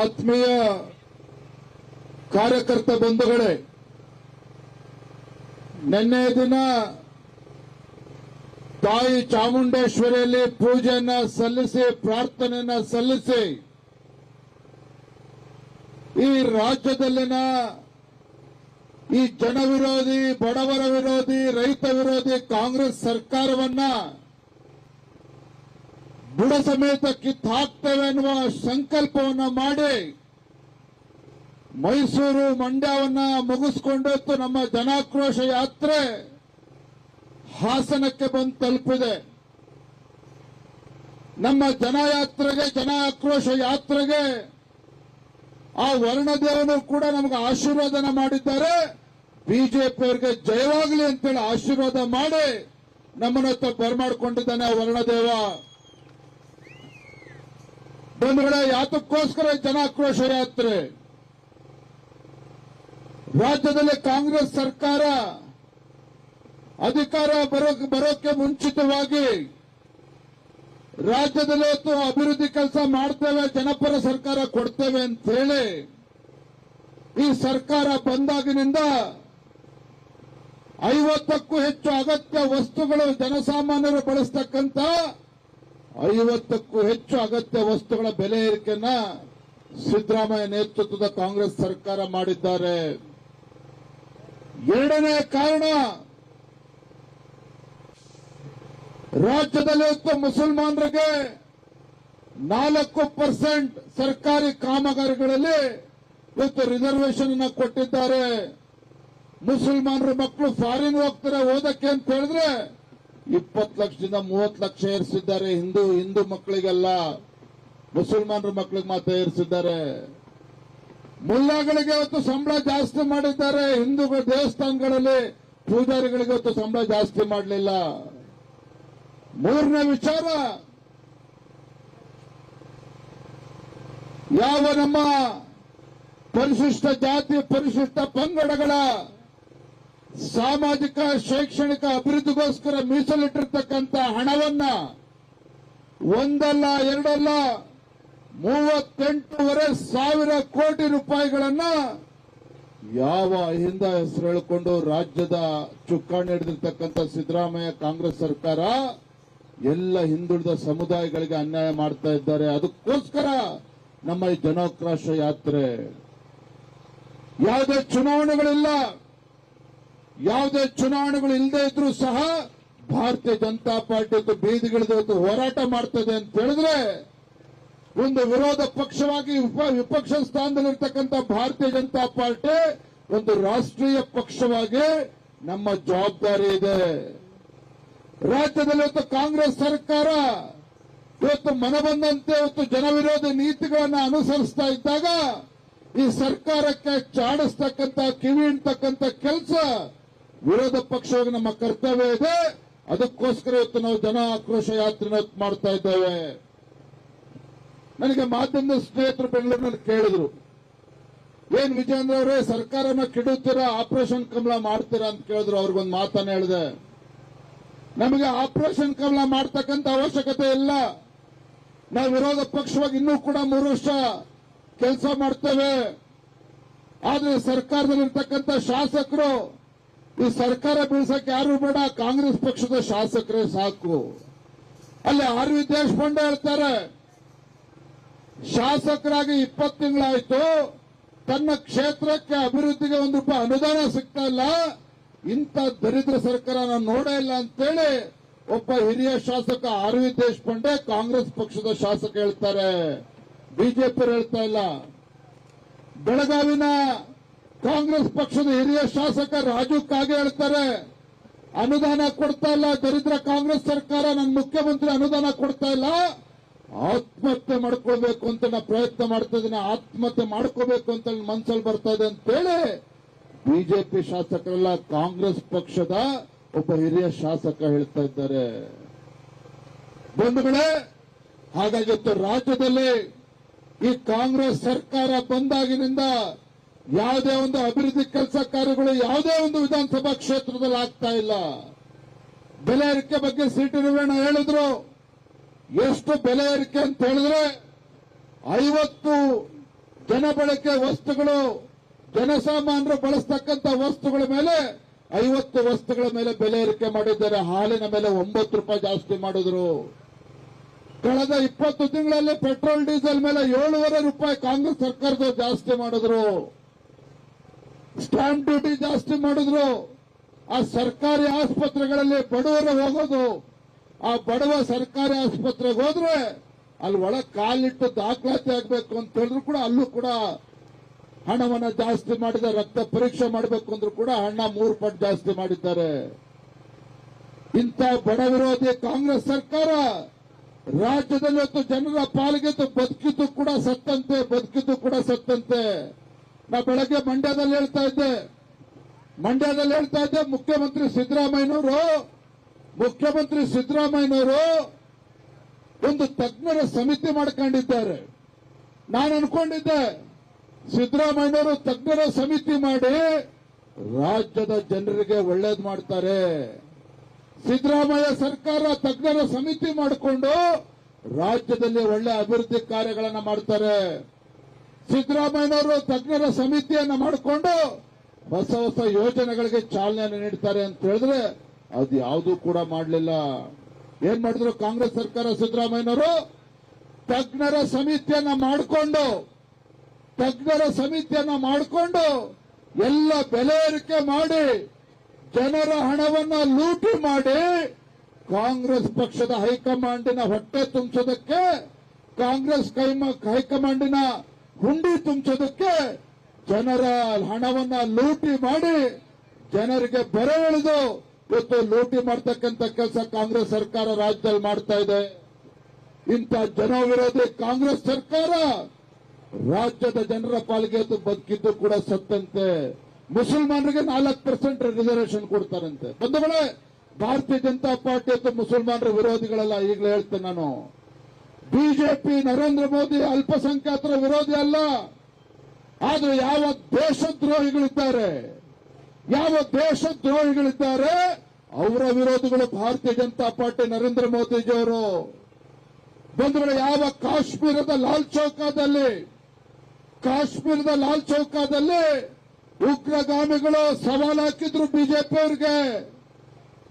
ಆತ್ಮೀಯ ಕಾರ್ಯಕರ್ತ ಬಂಧುಗಳೇ, ನಿನ್ನೆ ದಿನ ತಾಯಿ ಚಾಮುಂಡೇಶ್ವರಿಯಲ್ಲಿ ಪೂಜೆಯನ್ನ ಸಲ್ಲಿಸಿ, ಪ್ರಾರ್ಥನೆಯನ್ನ ಸಲ್ಲಿಸಿ, ಈ ರಾಜ್ಯದಲ್ಲಿನ ಈ ಜನ ವಿರೋಧಿ ಬಡವರ ವಿರೋಧಿ, ರೈತ ವಿರೋಧಿ ಕಾಂಗ್ರೆಸ್ ಸರ್ಕಾರವನ್ನ ಬುಡ ಸಮೇತ ಕಿತ್ತಾಕ್ತೇವೆ ಎನ್ನುವ ಸಂಕಲ್ಪವನ್ನ ಮಾಡಿ ಮೈಸೂರು ಮಂಡ್ಯವನ್ನ ಮುಗಿಸ್ಕೊಂಡೊತ್ತು ನಮ್ಮ ಜನಾಕ್ರೋಶ ಯಾತ್ರೆ ಹಾಸನಕ್ಕೆ ಬಂದು ತಲುಪಿದೆ. ನಮ್ಮ ಜನಯಾತ್ರೆಗೆ ಜನ ಆಕ್ರೋಶ ಯಾತ್ರೆಗೆ ಆ ವರ್ಣದೇವನು ಕೂಡ ನಮಗೆ ಆಶೀರ್ವಾದನ ಮಾಡಿದ್ದಾರೆ. ಬಿಜೆಪಿಯವರಿಗೆ ಜಯವಾಗಲಿ ಅಂತೇಳಿ ಆಶೀರ್ವಾದ ಮಾಡಿ ನಮ್ಮನ್ನ ಬರಮಾಡಿಕೊಂಡಿದ್ದಾನೆ ಆ ವರ್ಣದೇವ. ಬಂಧುಗಳೇ, ಯಾತಕ್ಕೋಸ್ಕರ ಜನ ರಾಜ್ಯದಲ್ಲಿ ಕಾಂಗ್ರೆಸ್ ಸರ್ಕಾರ ಅಧಿಕಾರ ಬರೋ ಬರೋಕ್ಕೆ ಮುಂಚಿತವಾಗಿ ರಾಜ್ಯದಲ್ಲಿ ಹೊತ್ತು ಅಭಿವೃದ್ಧಿ ಕೆಲಸ ಮಾಡ್ತೇವೆ ಜನಪರ ಸರ್ಕಾರ ಕೊಡ್ತೇವೆ ಅಂತ ಹೇಳಿ ಈ ಸರ್ಕಾರ ಬಂದಾಗಿನಿಂದ ಐವತ್ತಕ್ಕೂ ಹೆಚ್ಚು ಅಗತ್ಯ ವಸ್ತುಗಳು ಜನಸಾಮಾನ್ಯರು ಬಳಸ್ತಕ್ಕಂಥ ಐವತ್ತಕ್ಕೂ ಹೆಚ್ಚು ಅಗತ್ಯ ವಸ್ತುಗಳ ಬೆಲೆ ಏರಿಕೆಯನ್ನ ಸಿದ್ದರಾಮಯ್ಯ ನೇತೃತ್ವದ ಕಾಂಗ್ರೆಸ್ ಸರ್ಕಾರ ಮಾಡಿದ್ದಾರೆ. ಎರಡನೇ ಕಾರಣ, ರಾಜ್ಯದಲ್ಲಿ ಮುಸಲ್ಮಾನರಿಗೆ ನಾಲ್ಕು ಪರ್ಸೆಂಟ್ ಸರ್ಕಾರಿ ಕಾಮಗಾರಿಗಳಲ್ಲಿ ಇವತ್ತು ರಿಸರ್ವೇಶನ್ ಅನ್ನ ಕೊಟ್ಟಿದ್ದಾರೆ. ಮುಸಲ್ಮಾನರ ಮಕ್ಕಳು ಫಾರಿನ್ ಹೋಗ್ತಾರೆ, ಓದಕ್ಕೆ ಅಂತ ಹೇಳಿದ್ರೆ ಇಪ್ಪತ್ತು ಲಕ್ಷದಿಂದ ಮೂವತ್ತು ಲಕ್ಷ ಏರಿಸಿದ್ದಾರೆ ಹಿಂದೂ ಹಿಂದೂ ಮಕ್ಕಳಿಗೆಲ್ಲ, ಮುಸಲ್ಮಾನರ ಮಕ್ಕಳಿಗೆ ಮಾತ್ರ ಏರಿಸಿದ್ದಾರೆ. ಮುಲ್ಲಾಗಳಿಗೆ ಇವತ್ತು ಸಂಬಳ ಜಾಸ್ತಿ ಮಾಡಿದ್ದಾರೆ ಹಿಂದೂ ದೇವಸ್ಥಾನಗಳಲ್ಲಿ ಪೂಜಾರಿಗಳಿಗೆ ಇವತ್ತು ಸಂಬಳ ಜಾಸ್ತಿ ಮಾಡಲಿಲ್ಲ. ಮೂರನೇ ವಿಚಾರ, ಯಾವ ನಮ್ಮ ಪರಿಶಿಷ್ಟ ಜಾತಿ, ಪರಿಶಿಷ್ಟ ಪಂಗಡಗಳ ಸಾಮಾಜಿಕ, ಶೈಕ್ಷಣಿಕ ಅಭಿವೃದ್ಧಿಗೋಸ್ಕರ ಮೀಸಲಿಟ್ಟಿರ್ತಕ್ಕಂಥ ಹಣವನ್ನ ಒಂದಲ್ಲ, ಎರಡಲ್ಲ, ಮೂವತ್ತೆಂಟೂವರೆ ಸಾವಿರ ಕೋಟಿ ರೂಪಾಯಿಗಳನ್ನ ಯಾವ ಹಿಂದ ಹೆಸರು ಹೇಳಿಕೊಂಡು ರಾಜ್ಯದ ಚುಕ್ಕಾಣಿ ಹಿಡಿದಿರ್ತಕ್ಕಂಥ ಸಿದ್ದರಾಮಯ್ಯ ಕಾಂಗ್ರೆಸ್ ಸರ್ಕಾರ ಎಲ್ಲ ಹಿಂದುಳಿದ ಸಮುದಾಯಗಳಿಗೆ ಅನ್ಯಾಯ ಮಾಡ್ತಾ ಇದ್ದಾರೆ. ಅದಕ್ಕೋಸ್ಕರ ನಮ್ಮ ಈ ಜನೋಕ್ರಾಶ ಯಾತ್ರೆ. ಯಾವುದೇ ಚುನಾವಣೆಗಳಿಲ್ಲ. ಯಾವುದೇ ಚುನಾವಣೆಗಳು ಇಲ್ಲದೆ ಇದ್ರೂ ಸಹ ಭಾರತೀಯ ಜನತಾ ಪಾರ್ಟಿ ಬೀದಿಗಿಳಿದು ಹೋರಾಟ ಮಾಡ್ತದೆ ಅಂತ ಹೇಳಿದ್ರೆ ಒಂದು ವಿರೋಧ ಪಕ್ಷವಾಗಿ ವಿಪ- ವಿಪಕ್ಷ ಸ್ಥಾನದಲ್ಲಿರ್ತಕ್ಕಂಥ ಭಾರತೀಯ ಜನತಾ ಪಾರ್ಟಿ ಒಂದು ರಾಷ್ಟ್ರೀಯ ಪಕ್ಷವಾಗಿ ನಮ್ಮ ಜವಾಬ್ದಾರಿ ಇದೆ. ರಾಜ್ಯದಲ್ಲಿ ಇವತ್ತು ಕಾಂಗ್ರೆಸ್ ಸರ್ಕಾರ ಇವತ್ತು ಮನಬಂದಂತೆ ಇವತ್ತು ಜನವಿರೋಧಿ ನೀತಿಗಳನ್ನ ಅನುಸರಿಸ್ತಾ ಇದ್ದಾಗ ಈ ಸರ್ಕಾರಕ್ಕೆ ಚಾಡಿಸ್ತಕ್ಕಂಥ ಕಿವಿ ಇಡ್ತಕ್ಕಂಥ ಕೆಲಸ ವಿರೋಧ ಪಕ್ಷವಾಗಿ ನಮ್ಮ ಕರ್ತವ್ಯ ಇದೆ. ಅದಕ್ಕೋಸ್ಕರ ಇವತ್ತು ನಾವು ಜನ ಆಕ್ರೋಶ ಯಾತ್ರೆನ ಮಾಡ್ತಾ ಇದ್ದೇವೆ. ನನಗೆ ಮಾಧ್ಯಮದ ಸ್ನೇಹಿತರು ಬೆಂಗಳೂರಿನಲ್ಲಿ ಕೇಳಿದ್ರು, ಏನ್ ವಿಜೇಂದ್ರ ಅವರೇ, ಸರ್ಕಾರನ ಕೆಡುತ್ತೀರಾ, ಆಪರೇಷನ್ ಕಮಲ ಮಾಡ್ತೀರಾ? ಅಂತ ಕೇಳಿದ್ರು. ಅವ್ರಿಗೊಂದು ಮಾತನ್ನ ಹೇಳಿದೆ. ನಮಗೆ ಆಪರೇಷನ್ ಕಮಲ ಮಾಡ್ತಕ್ಕಂಥ ಅವಶ್ಯಕತೆ ಇಲ್ಲ. ನಾವು ವಿರೋಧ ಪಕ್ಷವಾಗಿ ಇನ್ನೂ ಕೂಡ ಮೂರು ವರ್ಷ ಕೆಲಸ ಮಾಡ್ತೇವೆ. ಆದ್ರೆ ಸರ್ಕಾರದಲ್ಲಿರ್ತಕ್ಕಂಥ ಶಾಸಕರು ಈ ಸರ್ಕಾರ ಬೀಳ್ಸಕ್ಕೆ ಯಾರು ಬೇಡ, ಕಾಂಗ್ರೆಸ್ ಪಕ್ಷದ ಶಾಸಕರೇ ಸಾಕು. ಅಲ್ಲಿ ಆರ್ ವಿ ದೇಶಪಾಂಡೆ ಹೇಳ್ತಾರೆ, ಶಾಸಕರಾಗಿ ಇಪ್ಪತ್ತು ತಿಂಗಳಾಯ್ತು, ತನ್ನ ಕ್ಷೇತ್ರಕ್ಕೆ ಅಭಿವೃದ್ಧಿಗೆ ಒಂದು ರೂಪಾಯಿ ಅನುದಾನ ಸಿಗ್ತಾ ಇಲ್ಲ, ಇಂಥ ದರಿದ್ರ ಸರ್ಕಾರ ನಾನು ನೋಡೇ ಇಲ್ಲ ಅಂತೇಳಿ ಒಬ್ಬ ಹಿರಿಯ ಶಾಸಕ ಆರ್ ವಿ ದೇಶಪಾಂಡೆ ಕಾಂಗ್ರೆಸ್ ಪಕ್ಷದ ಶಾಸಕ ಹೇಳ್ತಾರೆ. ಬಿಜೆಪಿ ಹೇಳ್ತಾ ಇಲ್ಲ. ಬೆಳಗಾವಿನ ಕಾಂಗ್ರೆಸ್ ಪಕ್ಷದ ಹಿರಿಯ ಶಾಸಕ ರಾಜು ಕಾಗೆ ಹೇಳ್ತಾರೆ, ಅನುದಾನ ಕೊಡ್ತಾ ಇಲ್ಲ, ದರಿದ್ರ ಕಾಂಗ್ರೆಸ್ ಸರ್ಕಾರ ನನ್ನ ಮುಖ್ಯಮಂತ್ರಿ ಅನುದಾನ ಕೊಡ್ತಾ ಇಲ್ಲ. ಆತ್ಮಹತ್ಯೆ ಮಾಡ್ಕೊಳ್ಬೇಕು ಅಂತ ನಾ ಪ್ರಯತ್ನ ಮಾಡ್ತಾ ಇದ್ದೀನಿ. ಆತ್ಮಹತ್ಯೆ ಮಾಡ್ಕೋಬೇಕು ಅಂತ ಮನ್ಸಲ್ಲಿ ಬರ್ತಾ ಇದೆ ಅಂತೇಳಿ ಬಿಜೆಪಿ ಶಾಸಕರೆಲ್ಲ ಕಾಂಗ್ರೆಸ್ ಪಕ್ಷದ ಒಬ್ಬ ಹಿರಿಯ ಶಾಸಕ ಹೇಳ್ತಾ ಇದ್ದಾರೆ. ಬಂಧುಗಳೇ, ಹಾಗಾಗಿತ್ತು ರಾಜ್ಯದಲ್ಲಿ ಈ ಕಾಂಗ್ರೆಸ್ ಸರ್ಕಾರ ಬಂದಾಗಿನಿಂದ ಯಾವುದೇ ಒಂದು ಅಭಿವೃದ್ಧಿ ಕೆಲಸ ಕಾರ್ಯಗಳು ಯಾವುದೇ ಒಂದು ವಿಧಾನಸಭಾ ಕ್ಷೇತ್ರದಲ್ಲಿ ಆಗ್ತಾ ಇಲ್ಲ. ಬೆಲೆ ಏರಿಕೆ ಬಗ್ಗೆ ಸಿಟಿ ರವೀಣ ಹೇಳಿದ್ರು. ಎಷ್ಟು ಬೆಲೆ ಏರಿಕೆ ಅಂತ ಹೇಳಿದ್ರೆ ಐವತ್ತು ಜನಬಳಕೆ ವಸ್ತುಗಳು, ಜನಸಾಮಾನ್ಯರು ಬಳಸ್ತಕ್ಕಂಥ ವಸ್ತುಗಳ ಮೇಲೆ ಐವತ್ತು ವಸ್ತುಗಳ ಮೇಲೆ ಬೆಲೆ ಏರಿಕೆ ಮಾಡಿದ್ದಾರೆ. ಹಾಲಿನ ಮೇಲೆ ಒಂಬತ್ತು ರೂಪಾಯಿ ಜಾಸ್ತಿ ಮಾಡಿದ್ರು. ಕಳೆದ ಇಪ್ಪತ್ತು ತಿಂಗಳಲ್ಲಿ ಪೆಟ್ರೋಲ್, ಡೀಸೆಲ್ ಮೇಲೆ ಏಳೂವರೆ ರೂಪಾಯಿ ಕಾಂಗ್ರೆಸ್ ಸರ್ಕಾರದವರು ಜಾಸ್ತಿ ಮಾಡಿದ್ರು. ಸ್ಟಾಂಪ್ ಡ್ಯೂಟಿ ಜಾಸ್ತಿ ಮಾಡಿದ್ರು, ಆ ಸರ್ಕಾರಿ ಆಸ್ಪತ್ರೆಗಳಲ್ಲಿ ಬಡವರು ಹೋಗೋದು, ಆ ಬಡವ ಸರ್ಕಾರಿ ಆಸ್ಪತ್ರೆಗೆ ಹೋದ್ರೆ ಅಲ್ಲಿ ಒಳ ಕಾಲಿಟ್ಟು ದಾಖಲಾತಿ ಆಗ್ಬೇಕು ಅಂತ ಹೇಳಿದ್ರು ಕೂಡ ಅಲ್ಲೂ ಕೂಡ ಹಣವನ್ನ ಜಾಸ್ತಿ ಮಾಡಿದ, ರಕ್ತ ಪರೀಕ್ಷೆ ಮಾಡಬೇಕು ಅಂದ್ರೂ ಕೂಡ ಹಣ ಮೂರು ಪಟ್ಟು ಜಾಸ್ತಿ ಮಾಡಿದ್ದಾರೆ. ಇಂಥ ಬಡ ವಿರೋಧಿ ಕಾಂಗ್ರೆಸ್ ಸರ್ಕಾರ ರಾಜ್ಯದಲ್ಲಿ ಜನರ ಪಾಲಿಗೆ ಬದುಕಿದ್ದು ಕೂಡ ಸತ್ತಂತೆ, ಬದುಕಿದ್ದು ಕೂಡ ಸತ್ತಂತೆ. ನಾ ಬೆಳಗ್ಗೆ ಮಂಡ್ಯದಲ್ಲಿ ಹೇಳ್ತಾ ಇದ್ದೆ. ಮಂಡ್ಯದಲ್ಲಿ ಹೇಳ್ತಾ ಇದ್ದೆ ಮುಖ್ಯಮಂತ್ರಿ ಸಿದ್ದರಾಮಯ್ಯನವರು. ಮುಖ್ಯಮಂತ್ರಿ ಸಿದ್ದರಾಮಯ್ಯನವರು ಒಂದು ತಜ್ಞರ ಸಮಿತಿ ಮಾಡ್ಕೊಂಡಿದ್ದಾರೆ. ನಾನು ಅನ್ಕೊಂಡಿದ್ದೆ, ಸಿದ್ದರಾಮಯ್ಯನವರು ತಜ್ಞರ ಸಮಿತಿ ಮಾಡಿ ರಾಜ್ಯದ ಜನರಿಗೆ ಒಳ್ಳೇದು ಮಾಡ್ತಾರೆ. ಸಿದ್ದರಾಮಯ್ಯ ಸರ್ಕಾರ ತಜ್ಞರ ಸಮಿತಿ ಮಾಡಿಕೊಂಡು ರಾಜ್ಯದಲ್ಲಿ ಒಳ್ಳೆ ಅಭಿವೃದ್ಧಿ ಕಾರ್ಯಗಳನ್ನು ಮಾಡ್ತಾರೆ. ಸಿದ್ದರಾಮಯ್ಯನವರು ತಜ್ಞರ ಸಮಿತಿಯನ್ನ ಮಾಡಿಕೊಂಡು ಹೊಸ ಹೊಸ ಯೋಜನೆಗಳಿಗೆ ಚಾಲನೆ ನೀಡ್ತಾರೆ ಅಂತ ಹೇಳಿದ್ರೆ ಅದು ಯಾವುದೂ ಕೂಡ ಮಾಡಲಿಲ್ಲ. ಏನ್ ಮಾಡಿದ್ರು ಕಾಂಗ್ರೆಸ್ ಸರ್ಕಾರ ಸಿದ್ದರಾಮಯ್ಯನವರು? ತಜ್ಞರ ಸಮಿತಿಯನ್ನ ಮಾಡಿಕೊಂಡು, ತಜ್ಞರ ಸಮಿತಿಯನ್ನ ಮಾಡಿಕೊಂಡು ಎಲ್ಲ ಬೆಲೆ ಏರಿಕೆ ಮಾಡಿ, ಜನರ ಹಣವನ್ನ ಲೂಟಿ ಮಾಡಿ ಕಾಂಗ್ರೆಸ್ ಪಕ್ಷದ ಹೈಕಮಾಂಡಿನ ಹೊಟ್ಟೆ ತುಂಬಿಸೋದಕ್ಕೆ ಕಾಂಗ್ರೆಸ್ ಕೈಮ- ಹೈಕಮಾಂಡಿನ ಹುಂಡಿ ತುಂಬಿಸೋದಕ್ಕೆ ಜನರ ಹಣವನ್ನ ಲೂಟಿ ಮಾಡಿ ಜನರಿಗೆ ಬೆರೆ ಎಳೆದು ಇವತ್ತು ಲೂಟಿ ಮಾಡ್ತಕ್ಕಂಥ ಕೆಲಸ ಕಾಂಗ್ರೆಸ್ ಸರ್ಕಾರ ರಾಜ್ಯದಲ್ಲಿ ಮಾಡ್ತಾ ಇದೆ. ಇಂಥ ಜನ ವಿರೋಧಿ ಕಾಂಗ್ರೆಸ್ ಸರ್ಕಾರ ರಾಜ್ಯದ ಜನರ ಪಾಲಿಗೆ ಬದುಕಿದ್ದು ಕೂಡ ಸತ್ತಂತೆ. ಮುಸಲ್ಮಾನರಿಗೆ ನಾಲ್ಕು ಪರ್ಸೆಂಟ್ ರಿಸರ್ವೇಷನ್ ಕೊಡ್ತಾರಂತೆ. ಬಂಧುಗಳೇ, ಭಾರತೀಯ ಜನತಾ ಪಾರ್ಟಿ ಅಥವಾ ಮುಸಲ್ಮಾನರ ವಿರೋಧಿಗಳಲ್ಲ, ಈಗಲೇ ಹೇಳ್ತೇನೆ ನಾನು. ಬಿಜೆಪಿ ನರೇಂದ್ರ ಮೋದಿ ಅಲ್ಪಸಂಖ್ಯಾತರ ವಿರೋಧಿ ಅಲ್ಲ. ಆದ್ರೆ ಯಾವ ದೇಶದ್ರೋಹಿಗಳಿದ್ದಾರೆ ಯಾವ ದೇಶದ್ರೋಹಿಗಳಿದ್ದಾರೆ ಅವರ ವಿರೋಧಿಗಳು ಭಾರತೀಯ ಜನತಾ ಪಾರ್ಟಿ ನರೇಂದ್ರ ಮೋದಿಜಿಯವರು ಬಂದ್ರೆ ಯಾವ ಕಾಶ್ಮೀರದ ಲಾಲ್ ಚೌಕದಲ್ಲಿ, ಕಾಶ್ಮೀರದ ಲಾಲ್ ಚೌಕದಲ್ಲಿ ಉಗ್ರಗಾಮಿಗಳು ಸವಾಲ್ ಹಾಕಿದ್ರು ಬಿಜೆಪಿ ಅವ್ರಿಗೆ.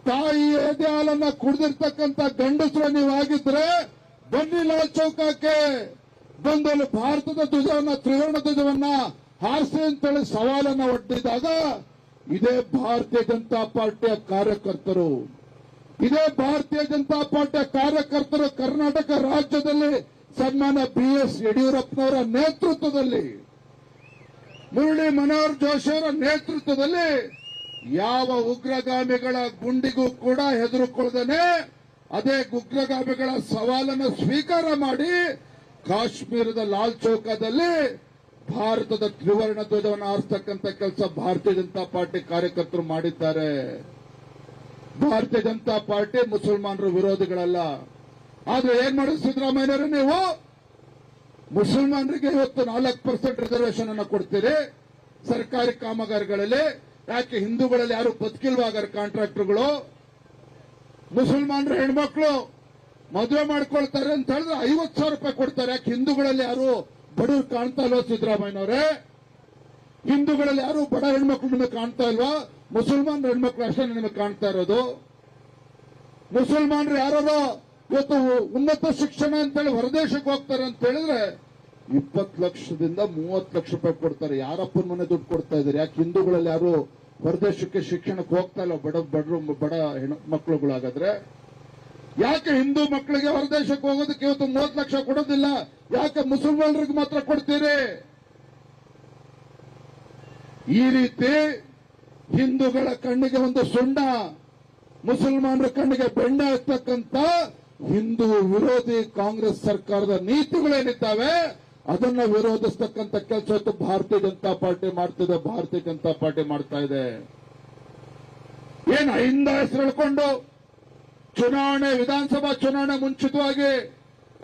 ತಾಯಿ ಎದೆ ಹಾಲನ್ನ ಕುಡಿದಿರ್ತಕ್ಕಂಥ ಗಂಡಸರು ನೀವು ಆಗಿದ್ರೆ ಬನ್ನಿ ಲಾಲ್ ಚೌಕಕ್ಕೆ. ಬಂದಲ್ಲಿ ಭಾರತದ ಧ್ವಜವನ್ನ, ತ್ರಿವರ್ಣ ಧ್ವಜವನ್ನ ಹಾರಿಸಿ ಅಂತೇಳಿ ಸವಾಲನ್ನ ಒಡ್ಡಿದಾಗ ಇದೇ ಭಾರತೀಯ ಜನತಾ ಪಾರ್ಟಿಯ ಕಾರ್ಯಕರ್ತರು. ಇದೇ ಭಾರತೀಯ ಜನತಾ ಪಾರ್ಟಿಯ ಕಾರ್ಯಕರ್ತರು ಕರ್ನಾಟಕ ರಾಜ್ಯದಲ್ಲಿ ಸನ್ಮಾನ ಬಿ ಎಸ್ ಯಡಿಯೂರಪ್ಪನವರ ನೇತೃತ್ವದಲ್ಲಿ, ಮುರಳಿ ಮನೋಹರ್ ಜೋಶಿ ಅವರ ನೇತೃತ್ವದಲ್ಲಿ ಯಾವ ಉಗ್ರಗಾಮಿಗಳ ಗುಂಡಿಗೂ ಕೂಡ ಹೆದರುಕೊಳ್ಳದೇನೆ. ಅದೇ ಉಗ್ರಗಾಮಿಗಳ ಸವಾಲನ್ನು ಸ್ವೀಕಾರ ಮಾಡಿ ಕಾಶ್ಮೀರದ ಲಾಲ್ ಚೌಕದಲ್ಲಿ ಭಾರತದ ತ್ರಿವರ್ಣ ಧ್ವಜವನ್ನು ಆರಿಸ್ತಕ್ಕಂಥ ಕೆಲಸ ಭಾರತೀಯ ಜನತಾ ಪಾರ್ಟಿ ಕಾರ್ಯಕರ್ತರು ಮಾಡಿದ್ದಾರೆ. ಭಾರತೀಯ ಜನತಾ ಪಾರ್ಟಿ ಮುಸಲ್ಮಾನರ ವಿರೋಧಿಗಳಲ್ಲ. ಆದ್ರೆ ಏನ್ ಮಾಡಿದ್ರು ಸಿದ್ದರಾಮಯ್ಯರು ನೀವು? ಮುಸಲ್ಮಾನರಿಗೆ ಇವತ್ತು ನಾಲ್ಕು ಪರ್ಸೆಂಟ್ ರಿಸರ್ವೇಶನ್ ಅನ್ನು ಕೊಡ್ತೀರಿ. ಸರ್ಕಾರಿ ಕಾಮಗಾರಿಗಳಲ್ಲಿ, ಯಾಕೆ ಹಿಂದೂಗಳಲ್ಲಿ ಯಾರು ಬದುಕಿಲ್ವಾಗಾರ ಕಾಂಟ್ರಾಕ್ಟರ್ಗಳು ಮುಸಲ್ಮಾನರ ಹೆಣ್ಮಕ್ಳು ಮದುವೆ ಮಾಡ್ಕೊಳ್ತಾರೆ ಅಂತ ಹೇಳಿದ್ರೆ ಐವತ್ತು ಸಾವಿರ ರೂಪಾಯಿ ಕೊಡ್ತಾರೆ. ಯಾಕೆ ಹಿಂದೂಗಳಲ್ಲಿ ಯಾರು ಬಡವರು ಕಾಣ್ತಾ ಇಲ್ವಾ ಸಿದ್ದರಾಮಯ್ಯನವರೇ? ಹಿಂದೂಗಳಲ್ಲಿ ಯಾರು ಬಡ ಹೆಣ್ಮಕ್ಳು ನಿಮಗೆ ಕಾಣ್ತಾ ಇಲ್ವಾ? ಮುಸಲ್ಮಾನ್ ಹೆಣ್ಮಕ್ಳು ಅಷ್ಟೇ ನಿಮಗೆ ಕಾಣ್ತಾ ಇರೋದು. ಮುಸಲ್ಮಾನರು ಯಾರೋ ಇವತ್ತು ಉನ್ನತ ಶಿಕ್ಷಣ ಅಂತೇಳಿ ಹೊರದೇಶಕ್ಕೆ ಹೋಗ್ತಾರೆ ಅಂತ ಹೇಳಿದ್ರೆ ಇಪ್ಪತ್ತು ಲಕ್ಷದಿಂದ ಮೂವತ್ತು ಲಕ್ಷ ರೂಪಾಯಿ ಕೊಡ್ತಾರೆ. ಯಾರಪ್ಪನ ಮನೆ ದುಡ್ಡು ಕೊಡ್ತಾ ಇದ್ದಾರೆ? ಯಾಕೆ ಹಿಂದೂಗಳಲ್ಲಿ ಯಾರು ಹೊರದೇಶಕ್ಕೆ ಶಿಕ್ಷಣಕ್ಕೆ ಹೋಗ್ತಾ ಇಲ್ಲ. ಬಡ ಬಡರು ಬಡ ಮಕ್ಕಳುಗಳಾಗಾದ್ರೆ ಯಾಕೆ ಹಿಂದೂ ಮಕ್ಕಳಿಗೆ ಹೊರದೇಶಕ್ಕೆ ಹೋಗೋದಕ್ಕೆ ಇವತ್ತು ಮೂವತ್ತು ಲಕ್ಷ ಕೊಡೋದಿಲ್ಲ? ಯಾಕೆ ಮುಸಲ್ಮಾನರಿಗೆ ಮಾತ್ರ ಕೊಡ್ತೀರಿ? ಈ ರೀತಿ ಹಿಂದೂಗಳ ಕಣ್ಣಿಗೆ ಒಂದು ಸುಣ್ಣ, ಮುಸಲ್ಮಾನರ ಕಣ್ಣಿಗೆ ಬೆಣ್ಣೆ ಇರ್ತಕ್ಕಂಥ ಹಿಂದೂ ವಿರೋಧಿ ಕಾಂಗ್ರೆಸ್ ಸರ್ಕಾರದ ನೀತಿಗಳೇನಿದ್ದಾವೆ? ಅದನ್ನ ವಿರೋಧಿಸ್ತಕ್ಕಂಥ ಕೆಲಸ ಭಾರತೀಯ ಜನತಾ ಪಾರ್ಟಿ ಮಾಡ್ತಿದೆ, ಭಾರತೀಯ ಜನತಾ ಪಾರ್ಟಿ ಮಾಡ್ತಾ ಇದೆ. ಏನು ಅಹಿಂದ ಹೆಸರು ಹೇಳ್ಕೊಂಡು ಚುನಾವಣೆ, ವಿಧಾನಸಭಾ ಚುನಾವಣೆ ಮುಂಚಿತವಾಗಿ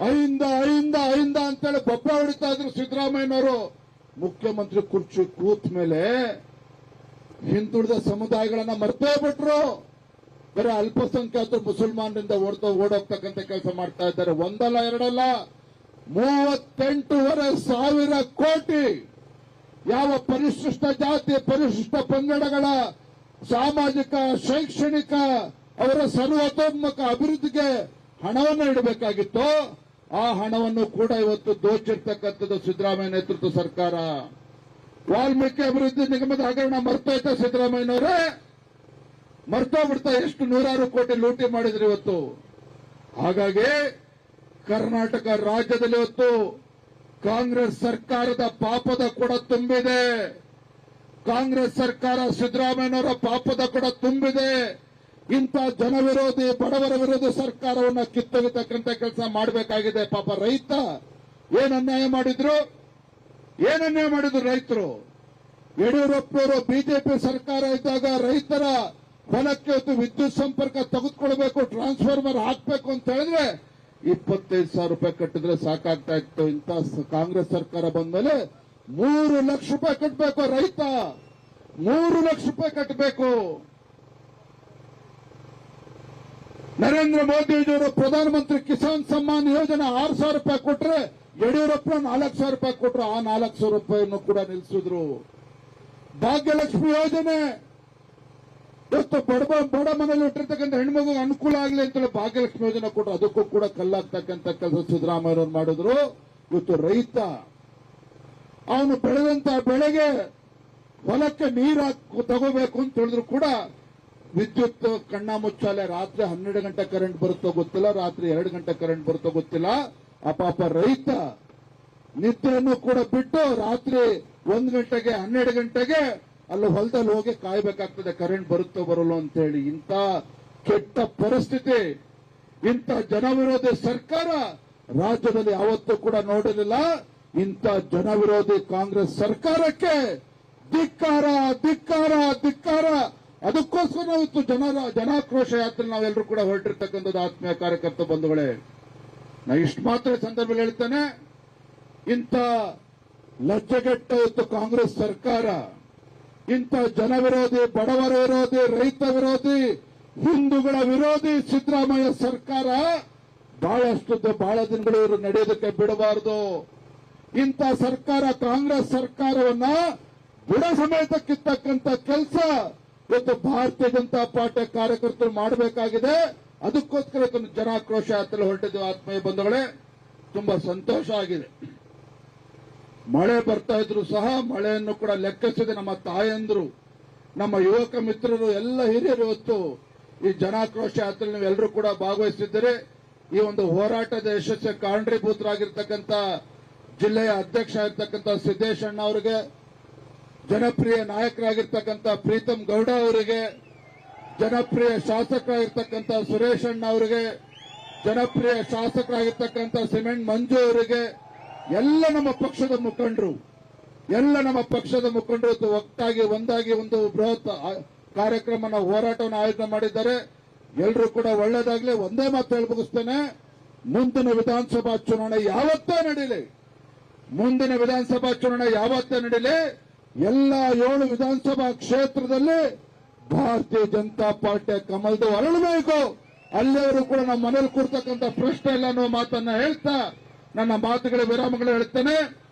ಅಹಿಂದ ಅಹಿಂದ ಅಹಿಂದ ಅಂತೇಳಿ ಬೊಬ್ಬ ಹೊಡಿತಾ ಇದ್ರು ಸಿದ್ದರಾಮಯ್ಯನವರು ಮುಖ್ಯಮಂತ್ರಿ ಕುರ್ಚಿ ಕೂತ್ ಮೇಲೆ ಹಿಂದುಳಿದ ಸಮುದಾಯಗಳನ್ನ ಮರ್ತೇ ಬಿಟ್ರು. ಬರೀ ಅಲ್ಪಸಂಖ್ಯಾತರು ಮುಸಲ್ಮಾನರಿಂದ ಓಡ್ತಾ ಓಡೋಗ್ತಕ್ಕಂಥ ಕೆಲಸ ಮಾಡ್ತಾ ಇದ್ದಾರೆ. ಒಂದಲ್ಲ, ಎರಡಲ್ಲ. ಮೂವತ್ತೆಂಟೂವರೆ ಸಾವಿರ ಕೋಟಿ ಯಾವ ಪರಿಶಿಷ್ಟ ಜಾತಿ, ಪರಿಶಿಷ್ಟ ಪಂಗಡಗಳ ಸಾಮಾಜಿಕ, ಶೈಕ್ಷಣಿಕ, ಅವರ ಸರ್ವತೋನ್ಮುಖ ಅಭಿವೃದ್ಧಿಗೆ ಹಣವನ್ನು ಇಡಬೇಕಾಗಿತ್ತು, ಆ ಹಣವನ್ನು ಕೂಡ ಇವತ್ತು ದೋಚಿರ್ತಕ್ಕಂಥದ್ದು ಸಿದ್ದರಾಮಯ್ಯ ನೇತೃತ್ವ ಸರ್ಕಾರ. ವಾಲ್ಮೀಕಿ ಅಭಿವೃದ್ಧಿ ನಿಗಮದ ಹಗರಣ ಮರ್ತೋಯ್ತಾ ಸಿದ್ದರಾಮಯ್ಯನವರೇ? ಮರ್ತೋಗ್ಬಿಡ್ತಾ ಎಷ್ಟು ನೂರಾರು ಕೋಟಿ ಲೂಟಿ ಮಾಡಿದ್ರು ಇವತ್ತು? ಹಾಗಾಗಿ ಕರ್ನಾಟಕ ರಾಜ್ಯದಲ್ಲಿ ಹೊತ್ತು ಕಾಂಗ್ರೆಸ್ ಸರ್ಕಾರದ ಪಾಪದ ಕೂಡ ತುಂಬಿದೆ. ಕಾಂಗ್ರೆಸ್ ಸರ್ಕಾರ ಸಿದ್ದರಾಮಯ್ಯನವರ ಪಾಪದ ಕೂಡ ತುಂಬಿದೆ. ಇಂಥ ಜನವಿರೋಧಿ ಬಡವರ ವಿರೋಧಿ ಸರ್ಕಾರವನ್ನು ಕಿತ್ತೊಗಿತಕ್ಕಂತ ಕೆಲಸ ಮಾಡಬೇಕಾಗಿದೆ. ಪಾಪ ರೈತ ಏನ್ ಅನ್ಯಾಯ ಮಾಡಿದ್ರು? ಏನ್ ಅನ್ಯಾಯ ಮಾಡಿದ್ರು ರೈತರು? ಯಡಿಯೂರಪ್ಪನವರು ಬಿಜೆಪಿ ಸರ್ಕಾರ ಇದ್ದಾಗ ರೈತರ ಹೊಲಕ್ಕೆ ವಿದ್ಯುತ್ ಸಂಪರ್ಕ ತೆಗೆದುಕೊಳ್ಬೇಕು ಟ್ರಾನ್ಸ್ಫಾರ್ಮರ್ ಹಾಕ್ಬೇಕು ಅಂತ ಹೇಳಿದ್ರೆ ಇಪ್ಪತ್ತೈದು ಸಾವಿರ ರೂಪಾಯಿ ಕಟ್ಟಿದ್ರೆ ಸಾಕಾಗ್ತಾ ಇತ್ತು. ಇಂತ ಕಾಂಗ್ರೆಸ್ ಸರ್ಕಾರ ಬಂದ ಮೇಲೆ ಮೂರು ಲಕ್ಷ ರೂಪಾಯಿ ಕಟ್ಟಬೇಕು ರೈತ. ಮೂರು ಲಕ್ಷ ರೂಪಾಯಿ ಕಟ್ಟಬೇಕು ನರೇಂದ್ರ ಮೋದಿಜಿಯವರು ಪ್ರಧಾನಮಂತ್ರಿ ಕಿಸಾನ್ ಸಮ್ಮಾನ್ ಯೋಜನೆ ಆರು ಸಾವಿರ ರೂಪಾಯಿ ಕೊಟ್ರೆ ಯಡಿಯೂರಪ್ಪ ನಾಲ್ಕು ಸಾವಿರ ರೂಪಾಯಿ ಕೊಟ್ರು. ಆ ನಾಲ್ಕು ಸಾವಿರ ರೂಪಾಯಿಯನ್ನು ಕೂಡ ನಿಲ್ಲಿಸಿದ್ರು. ಭಾಗ್ಯಲಕ್ಷ್ಮಿ ಯೋಜನೆ ಇವತ್ತು ಬಡಬ ಬಡ ಮನೇಲಿ ಇಟ್ಟಿರ್ತಕ್ಕಂಥ ಹೆಣ್ಮಗು ಅನುಕೂಲ ಆಗಲಿ ಅಂತೇಳಿ ಭಾಗ್ಯಲಕ್ಷ್ಮಿ ಯೋಜನೆ ಕೊಟ್ಟರು ಅದಕ್ಕೂ ಕೂಡ ಕಲ್ಲಾಗ್ತಕ್ಕಂಥ ಕೆಲಸ ಸಿದ್ದರಾಮಯ್ಯವ್ರು ಮಾಡಿದ್ರು. ಇವತ್ತು ರೈತ, ಅವನು ಬೆಳೆದಂತ ಬೆಳೆಗೆ ಹೊಲಕ್ಕೆ ನೀರು ತಗೋಬೇಕು ಅಂತ ಹೇಳಿದ್ರು ಕೂಡ ವಿದ್ಯುತ್ ಕಣ್ಣ ಮುಚ್ಚಾಲೆ ರಾತ್ರಿ ಹನ್ನೆರಡು ಗಂಟೆ ಕರೆಂಟ್ ಬರುತ್ತೋ ಗೊತ್ತಿಲ್ಲ, ರಾತ್ರಿ ಎರಡು ಗಂಟೆ ಕರೆಂಟ್ ಬರುತ್ತೋ ಗೊತ್ತಿಲ್ಲ. ಅಪಾಪ ಪಾಪ ರೈತ ನಿದ್ರೆಯನ್ನು ಕೂಡ ಬಿಟ್ಟು ರಾತ್ರಿ ಒಂದು ಗಂಟೆಗೆ ಹನ್ನೆರಡು ಗಂಟೆಗೆ ಅಲ್ಲಿ ಹೊಲದಲ್ಲಿ ಹೋಗಿ ಕಾಯ್ಬೇಕಾಗ್ತದೆ ಕರೆಂಟ್ ಬರುತ್ತೋ ಬರಲ್ಲೋ ಅಂತ ಹೇಳಿ ಇಂಥ ಕೆಟ್ಟ ಪರಿಸ್ಥಿತಿ, ಇಂಥ ಜನವಿರೋಧಿ ಸರ್ಕಾರ ರಾಜ್ಯದಲ್ಲಿ ಯಾವತ್ತೂ ಕೂಡ ನೋಡಿರಲಿಲ್ಲ ಇಂಥ ಜನವಿರೋಧಿ ಕಾಂಗ್ರೆಸ್ ಸರ್ಕಾರಕ್ಕೆ ಧಿಕ್ಕಾರ ಧಿಕ್ಕಾರ ಧಿಕ್ಕಾರ. ಅದಕ್ಕೋಸ್ಕರ ಇತ್ತು ಇವತ್ತು ಜನರ ಜನಾಕ್ರೋಶ ಯಾತ್ರೆ ನಾವೆಲ್ಲರೂ ಕೂಡ ಹೊರಟಿರ್ತಕ್ಕಂಥದ್ದು ಆತ್ಮೀಯ ಕಾರ್ಯಕರ್ತ ಬಂಧುಗಳೇ. ನಾ ಇಷ್ಟು ಮಾತ್ರ ಸಂದರ್ಭದಲ್ಲಿ ಹೇಳ್ತೇನೆ. ಇಂಥ ಲಜ್ಜೆಗೆಟ್ಟ ಇವತ್ತು ಕಾಂಗ್ರೆಸ್ ಸರ್ಕಾರ ಇಂಥ ಜನ ವಿರೋಧಿ ಬಡವರ ವಿರೋಧಿ ರೈತ ವಿರೋಧಿ ಹಿಂದೂಗಳ ವಿರೋಧಿ ಸಿದ್ದರಾಮಯ್ಯ ಸರ್ಕಾರ ಬಹಳಷ್ಟು ಬಹಳ ದಿನಗಳು ಇವರು ನಡೆಯೋದಕ್ಕೆ ಬಿಡಬಾರದು. ಇಂಥ ಸರ್ಕಾರ, ಕಾಂಗ್ರೆಸ್ ಸರ್ಕಾರವನ್ನ ಬುಡ ಸಮೇತ ಕಿತ್ತಕ್ಕಂತ ಕೆಲಸ ಇವತ್ತು ಭಾರತೀಯ ಜನತಾ ಪಾರ್ಟಿ ಕಾರ್ಯಕರ್ತರು ಮಾಡಬೇಕಾಗಿದೆ. ಅದಕ್ಕೋಸ್ಕರ ಇದನ್ನು ಜನಾಕ್ರೋಶ ಯಾತ್ರೆ ಹೊರಟಿದ್ದೇವೆ ಆತ್ಮೀಯ ಬಂಧುಗಳೇ, ತುಂಬಾ ಸಂತೋಷ ಆಗಿದೆ. ಮಳೆ ಬರ್ತಾ ಇದ್ರು ಸಹ ಮಳೆಯನ್ನು ಕೂಡ ಲೆಕ್ಕಿಸದೆ ನಮ್ಮ ತಾಯಂದ್ರು, ನಮ್ಮ ಯುವಕ ಮಿತ್ರರು ಎಲ್ಲ ಹಿರಿಯರು ಇವತ್ತು ಈ ಜನಾಕ್ರೋಶ ಯಾತ್ರೆ ನೀವೆಲ್ಲರೂ ಕೂಡ ಭಾಗವಹಿಸಿದ್ದರೆ, ಈ ಒಂದು ಹೋರಾಟದ ಯಶಸ್ಸಿಗೆ ಕಾರಣೀಭೂತರಾಗಿರ್ತಕ್ಕಂಥ ಜಿಲ್ಲೆಯ ಅಧ್ಯಕ್ಷ ಆಗಿರ್ತಕ್ಕಂಥ ಸಿದ್ದೇಶಣ್ಣ ಅವರಿಗೆ, ಜನಪ್ರಿಯ ನಾಯಕರಾಗಿರ್ತಕ್ಕಂಥ ಪ್ರೀತಮ್ ಗೌಡ ಅವರಿಗೆ, ಜನಪ್ರಿಯ ಶಾಸಕರಾಗಿರ್ತಕ್ಕಂಥ ಸುರೇಶ್ ಅಣ್ಣ ಅವರಿಗೆ, ಜನಪ್ರಿಯ ಶಾಸಕರಾಗಿರ್ತಕ್ಕಂಥ ಸಿಮೆಂಟ್ ಮಂಜು ಅವರಿಗೆ ಎಲ್ಲ ನಮ್ಮ ಪಕ್ಷದ ಮುಖಂಡರು, ಎಲ್ಲ ನಮ್ಮ ಪಕ್ಷದ ಮುಖಂಡರು ಒಟ್ಟಾಗಿ ಒಂದಾಗಿ ಒಂದು ಬೃಹತ್ ಕಾರ್ಯಕ್ರಮ ಹೋರಾಟವನ್ನು ಆಯೋಜನೆ ಮಾಡಿದ್ದಾರೆ. ಎಲ್ಲರೂ ಕೂಡ ಒಳ್ಳೇದಾಗ್ಲಿ. ಒಂದೇ ಮಾತು ಹೇಳಿ ಮುಗಿಸ್ತೇನೆ ಮುಂದಿನ ವಿಧಾನಸಭಾ ಚುನಾವಣೆ ಯಾವತ್ತೇ ನಡೀಲಿ. ಮುಂದಿನ ವಿಧಾನಸಭಾ ಚುನಾವಣೆ ಯಾವತ್ತೇ ನಡೀಲಿ. ಎಲ್ಲ ಏಳು ವಿಧಾನಸಭಾ ಕ್ಷೇತ್ರದಲ್ಲಿ ಭಾರತೀಯ ಜನತಾ ಪಾರ್ಟಿ ಕಮಲದ ಅರಳಬೇಕು ಅಲ್ಲಿಯವರು ಕೂಡ ನಮ್ಮ ಮನೇಲಿ ಕೂರ್ತಕ್ಕಂಥ ಪ್ರಶ್ನೆ ಇಲ್ಲ ಅನ್ನೋ ಮಾತನ್ನ ಹೇಳ್ತಾ ನನ್ನ ಮಾತುಗಳ ವಿರಾಮಗಳು ಹೇಳ್ತೇನೆ.